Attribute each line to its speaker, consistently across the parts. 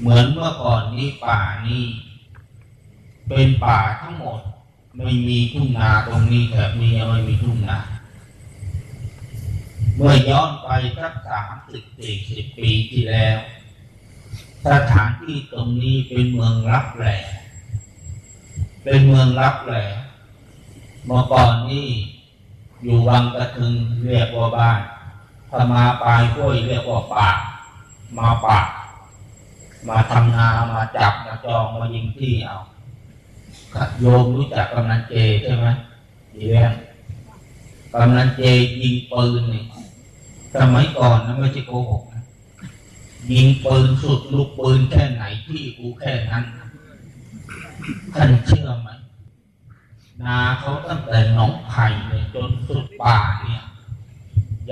Speaker 1: เหมือนเมื่อก่อนนี้ป่านี้ เป็นป่าทั้งหมด ไม่มีทุ่งนาตรงนี้แบบนี้ยังไม่มีทุ่งนาเมื่อย้อนไปสักสามสิบสี่สิบปีที่แล้ว สถานที่ตรงนี้เป็นเมืองรับแหล่เป็นเมืองรับแหล่เมื่อก่อนนี้อยู่วังกระทึงเรียกว่าบ้านพมาปลายห้วยเรียกว่าป่ามาป่า มาทำนามาจับมาจองมายิงที่เอาโยมรู้จักกำนันเจใช่ไหมดีแรงกำนันเจยิงปืนนี่สมัยก่อนนะไม่ใช่โกหกนะยิงปืนสุดลูกปืนแค่ไหนที่กูแค่นั้นท่านเชื่อไหมนาเขาตั้งแต่หนองไผ่เลยจนสุดป่าเนี่ย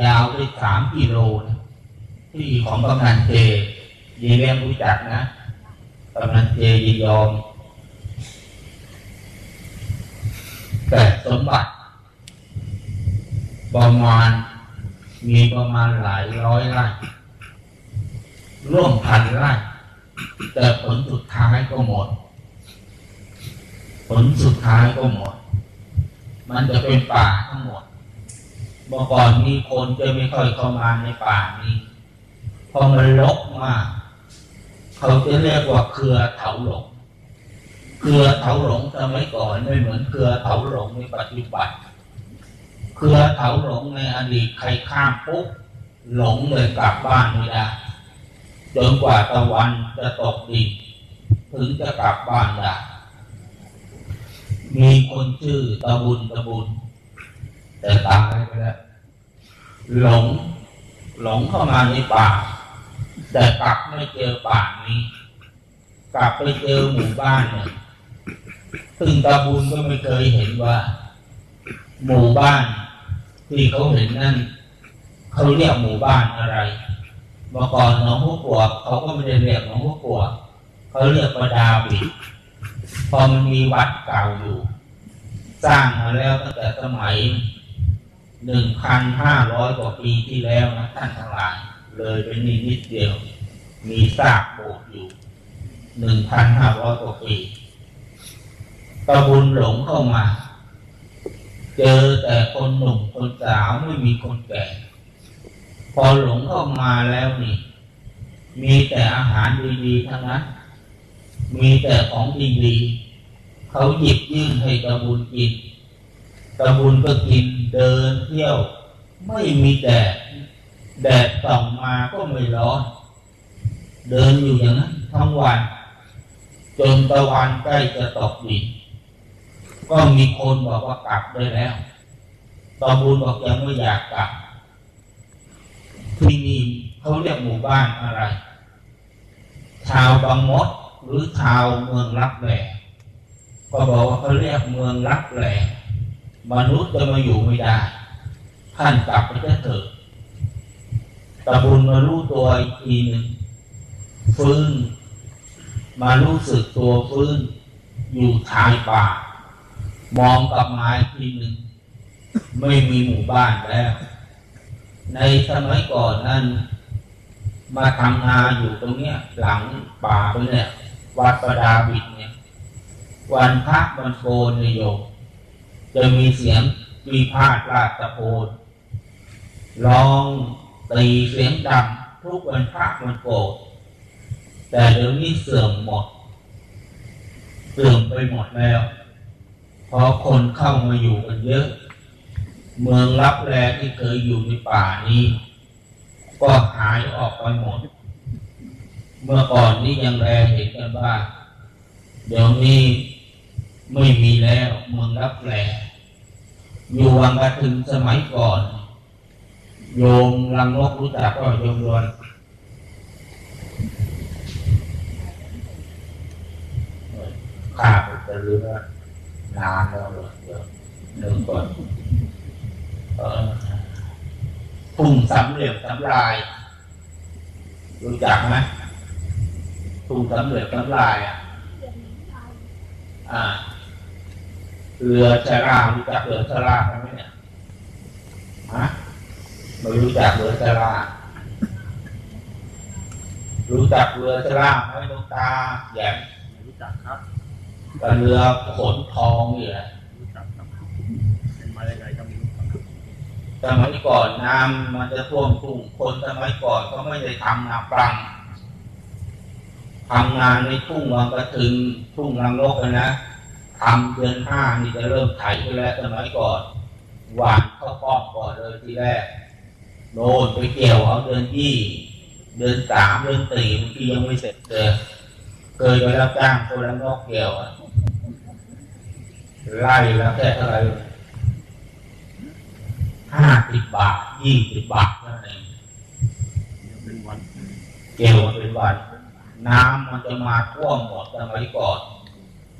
Speaker 1: ยาวไปสามกิโลนะที่ของกำนันเจ ยีเรียงรู้จักนะกำนันเจยียอมแต่สมบัติประมาณมีประมาณหลายร้อยไร่ร่วมพันไร่แต่ผลสุดท้ายก็หมด ผลสุดท้ายก็หมด มันจะเป็นป่าทั้งหมดเมื่อก่อนมีคนจะไม่ค่อยเข้ามาในป่านี้เพอมันลกมาก เขาจะเรียกว่าเครือเถาหลง เครือเถาหลงสมัยก่อนไม่เหมือนเครือเถาหลงในปัจจุบัน เครือเถาหลงในอดีตใครข้ามปุ๊บหลงเลยกลับบ้านไม่ได้จนกว่าตะวันจะตกดินถึงจะกลับบ้านได้มีคนชื่อตะบุญตะบุญ แต่ตายไปแล้วหลงหลงเข้ามาในป่า แต่กลับไม่เจอป่านี้ กลับไปเจอหมู่บ้านเนี่ยซึ่งตาบุญก็ไม่เคยเห็นว่า หมู่บ้าน ที่เขาเห็นนั่นเขาเรียกหมู่บ้านอะไรเมื่อก่อนหนองหัวปวกเขาก็ไม่ได้เรียกหนองหัวปวกเขาเรียกประดาบิดพอมันมีวัดเก่าอยู่ สร้างมาแล้วตั้งแต่สมัยหนึ่งพันห้าร้อยกว่าปีที่แล้วนะท่านทั้งหลาย เลยเป็นนิดนิดเดียว มีซากโบสถ์อยู่หนึ่งพันห้าร้อยกว่าปีตะบุญหลงเข้ามา เจอแต่คนหนุ่มคนสาวไม่มีคนแก่ พอหลงเข้ามาแล้วนี่ มีแต่อาหารดีๆทั้งนั้น มีแต่ของดีๆเขาหยิบยื่นให้ตะบุญกินตะบุญก็กินเดินเที่ยว ไม่มีแดด แดดส่องมาก็ไม่ร้อนเดินอยู่อย่างนั้นทั้งวัน จนตะวันใกล้จะตกดินก็มีคนบอกว่ากลับได้แล้วตอบุญบอกยังไม่อยากกลับที่นี่เขาเรียกหมู่บ้านอะไร ชาวบางมดหรือชาวเมืองรับแหล่ก็บอกว่าเขาเรียกเมืองรับแหล่มนุษย์จะมาอยู่ไม่ได้ ท่านกลับไปเถอะ ตะบุญมารู้ตัวอีกทีหนึ่งฟื้น มารู้สึกตัวฟื้น อยู่ชายป่า มองกลับมาอีกทีหนึ่งไม่มีหมู่บ้านแล้ว ในสมัยก่อนนั้น มาทำนาอยู่ตรงเนี้ย หลังป่าไปเนี่ยวัดประดาบิดเนี่ย วันพระวันโกนนโยมจะมีเสียงมีพาดราชตะโพนร้อง ตีเสียงดังทุกวันพระวันโกนแต่เดี๋ยวนี้เสื่อมหมด เสื่อมไปหมดแล้ว เพราะคนเข้ามาอยู่กันเยอะ เมืองรับแลที่เคยอยู่ในป่านี้ ก็หายออกไปหมด เมื่อก่อนนี้ยังแลเห็นกันบ้างเดี๋ยวนี้ไม่มีแล้วเมืองรับแลอยู่วังกระถึงสมัยก่อน โยมลังนกรู้จักก็โยมรวนข้าไปจะรู้ว่านานแล้วเหรอเดี๋ยวเดี๋ยวก่อนทุ่งสำเหลี่ยมสำลาย รู้จักไหมทุ่งสำเหลี่ยมสำลายอะอ่าเรือชารารู้จักเรือชาราไหมเนี่ยฮะ ไม่รู้จักเรือชารารู้จักเรือชล่าไหมหลวงตาแหยม
Speaker 2: ไม่รู้จักครับ
Speaker 1: กับเรือขนทองนี่แหละ
Speaker 2: รู้จักครับเป็นมาได้ไงก็ไม่รู้ครับ
Speaker 1: สมัยก่อนน้ำมันจะท่วมทุ่งคนสมัยก่อนก็ไม่ได้ทำนาปรังทำงานในทุ่งวังกระถึงทุ่งรังนกอะนะทำเดือนห้านี่จะเริ่มไถไปแล้วสมัยก่อนหวานเข้าป้องก่อนเลยทีแรก โน่นไปเกี่ยวเอาเดือนยี่ เดือนสามเดือนสี่บางทียังไม่เสร็จเลยเคยไปรับจ้างคนละนกเกี่ยวอะไล่แล้วแค่เท่าไหร่ห้าสิบบาทยี่สิบบาทเท่านั้นเอง
Speaker 2: เดี๋ยวเป็นวัน
Speaker 1: เกี่ยวมาเป็นวันน้ำมันจะมาท่วมหมดสมัยก่อน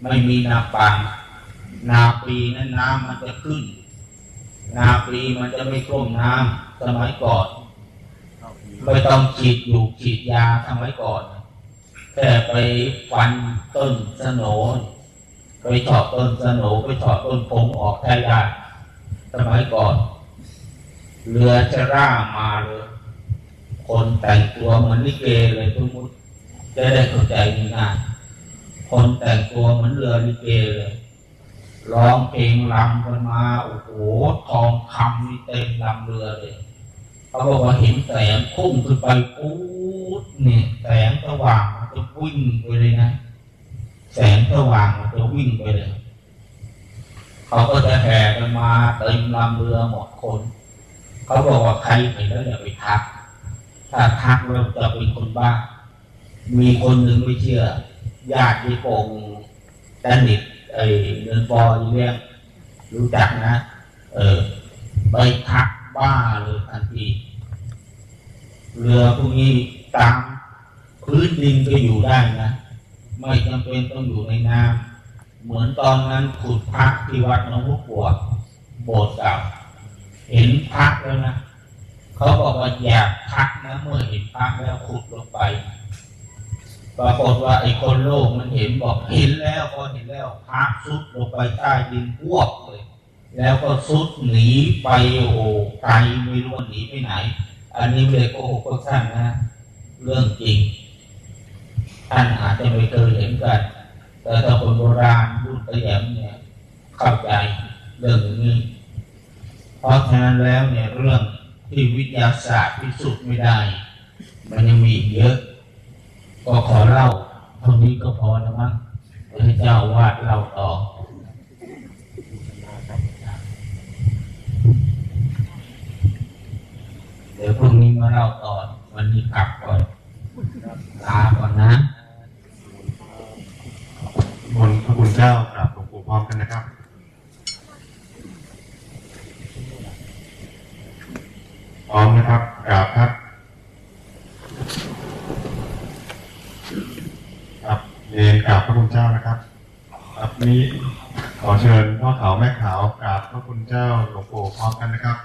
Speaker 1: ไม่มีนาปังนาปีนั้นน้ำมันจะขึ้น นาปีมันจะไม่ท่วมน้ำ สมัยก่อน
Speaker 2: เข้าปี
Speaker 1: ไม่ต้องฉีดอยู่ฉีดยาสมัยก่อน แต่ไปฟันต้นสโหนไปเฉาะต้นสโหนไปเฉาะต้นพงออกแท้ได้สมัยก่อนเรือจะร่ามาเลยคนแต่งตัวเหมือนลิเกเลยทุกมุดจะได้เข้าใจง่ายคนแต่งตัวเหมือนเรือลิเกเลยร้องเพลงรำกันมาโอ้โหทองคำนี่เต็มลำเรือเลย เขาบอกว่าเห็นแสงพุ่งขึ้นไปปู๊ดเนี่ย แสงสว่างมันจะวิ่งไปเลยนะ แสงสว่างมันจะวิ่งไปเลย เขาก็จะแห่กันมาเต็มลำเรือหมดคน เขาบอกว่าใครเห็นแล้วอย่าไปทัก ถ้าทักเราจะเป็นคนบ้า มีคนหนึ่งไม่เชื่อ ญาติที่โกงดันนิดไอ้เงินปอยเรียกรู้จักนะ เออไปทักบ้าเลยทันที รือพวกนี้ตามพื้นดินก็อยู่ได้นะ ไม่จำเป็นต้องอยู่ในน้ำเหมือนตอนนั้นขุดพระที่วัดหนองบัวปวดโบสถ์เก่าเห็นพระแล้วนะเขาบอกว่าอยากพักนะเมื่อเห็นพระแล้วขุดลงไปปรากฏว่าไอ้คนโลกมันเห็นบอกเห็นแล้วพอเห็นแล้วพระสุดลงไปใต้ดินพวกเลย แล้วก็สุดหนีไปโอ้ไกลไม่รู้หนีไปไหน อันนี้ไม่ได้โกหกก็ช่างนะ เรื่องจริง ท่านอาจจะไม่เคยเห็นกัน แต่ถ้าคนโบราณรุ่นตะยมเนี่ยเข้าใจเรื่องนี้ เพราะฉะนั้นแล้วเนี่ยเรื่องที่วิทยาศาสตร์พิสูจน์ไม่ได้ มันยังมีเยอะ ก็ขอเล่าเท่านี้ก็พอแล้วมั้งให้เจ้าวาดเล่าต่อ เดี๋ยวพรุ่งนี้มาเล่าต่อ วันนี้กลับก่อนลาก่อนนะ
Speaker 3: บนพระคุณเจ้ากราบหลวงปู่พร้อมกันนะครับพร้อมนะครับกราบครับครับเรียนกราบพระคุณเจ้านะครับครับนี้ขอเชิญพ่อขาวแม่ขาวกราบพระคุณเจ้าหลวงปู่พร้อมกันนะครับ